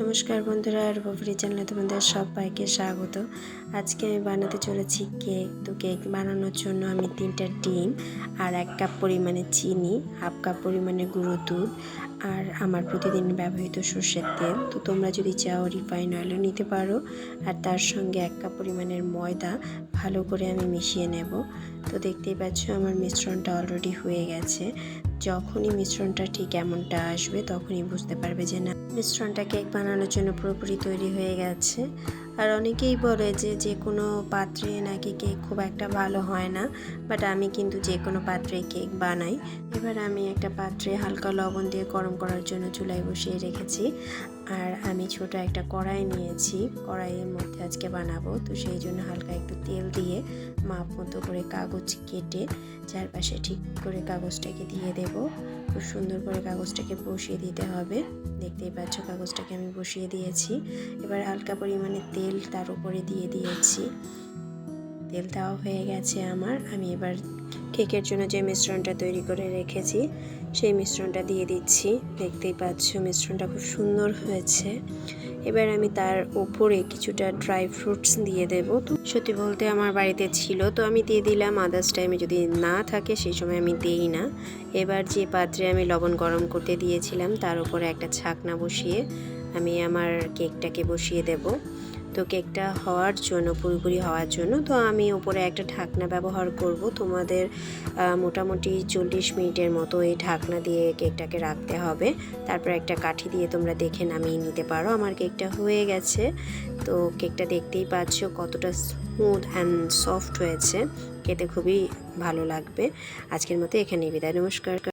নমস্কার বন্ধুরা আর ববরি চ্যানেলে তোমাদের সবাইকে স্বাগত। আজকে আমি বানাতে চলেছি কেক। তো কেক বানানোর জন্য আমি তিনটা ডিম আর এক কাপ পরিমাণে চিনি, হাফ কাপ পরিমাণে গুঁড়ো দুধ আর আমার প্রতিদিন ব্যবহৃত সর্ষের তেল। তো তোমরা যদি চাও রিফাইন অয়েলও নিতে পারো আর তার সঙ্গে এক কাপ পরিমাণের ময়দা ভালো করে আমি মিশিয়ে নেব। তো দেখতেই পাচ্ছ আমার মিশ্রণটা অলরেডি হয়ে গেছে। যখনই মিশ্রণটা ঠিক এমনটা আসবে, তখনই বুঝতে পারবে যে না মিশ্রণটা কেক বানানোর জন্য পুরোপুরি তৈরি হয়ে গেছে। আর অনেকেই বলে যে যে কোনো পাত্রে নাকি কেক খুব একটা ভালো হয় না বাট আমি কিন্তু যে কোনো পাত্রে কেক বানাই। এবার আমি একটা পাত্রে হালকা লবণ দিয়ে গরম করার জন্য চুলায় বসিয়ে রেখেছি। আর আমি ছোট একটা কড়াই নিয়েছি, কড়াইয়ের মধ্যে আজকে বানাবো। তো সেই জন্য হালকা একটু তেল দিয়ে মাপ মতো করে কাগজ কেটে চারপাশে ঠিক করে কাগজটাকে দিয়ে দেব। খুব সুন্দর করে কাগজটাকে বসিয়ে দিতে হবে। দেখতেই পাচ্ছ কাগজটাকে আমি বসিয়ে দিয়েছি। এবার হালকা পরিমাণে তেল তার উপরে দিয়ে দিয়েছি। তেল দেওয়া হয়ে গেছে আমার। আমি এবার কেকের জন্য যে মিশ্রণটা তৈরি করে রেখেছি, সেই মিশ্রণটা দিয়ে দিচ্ছি। দেখতেই পাচ্ছ মিশ্রণটা খুব সুন্দর হয়েছে। এবার আমি তার উপরে কিছুটা ড্রাই ফ্রুটস দিয়ে দেব। তো সত্যি বলতে আমার বাড়িতে ছিল, তো আমি দিয়ে দিলাম। আদার্স টাইমে যদি না থাকে, সেই সময় আমি দিই না। এবার যে পাত্রে আমি লবণ গরম করতে দিয়েছিলাম, তার উপরে একটা ছাকনা বসিয়ে আমি আমার কেকটাকে বসিয়ে দেব। তো কেকটা হওয়ার জন্য, পুরোপুরি হওয়ার জন্য। তো আমি ওপরে একটা ঢাকনা ব্যবহার করব। তোমাদের মোটামুটি চল্লিশ মিনিটের মতো এই ঢাকনা দিয়ে কেকটাকে রাখতে হবে। তারপর একটা কাঠি দিয়ে তোমরা দেখে নামিয়ে নিতে পারো। আমার কেকটা হয়ে গেছে। তো কেকটা দেখতেই পাচ্ছ কতটা স্মুথ অ্যান্ড সফট হয়েছে। খেতে খুবই ভালো লাগবে। আজকের মতো এখানেই বিদায়। নমস্কার।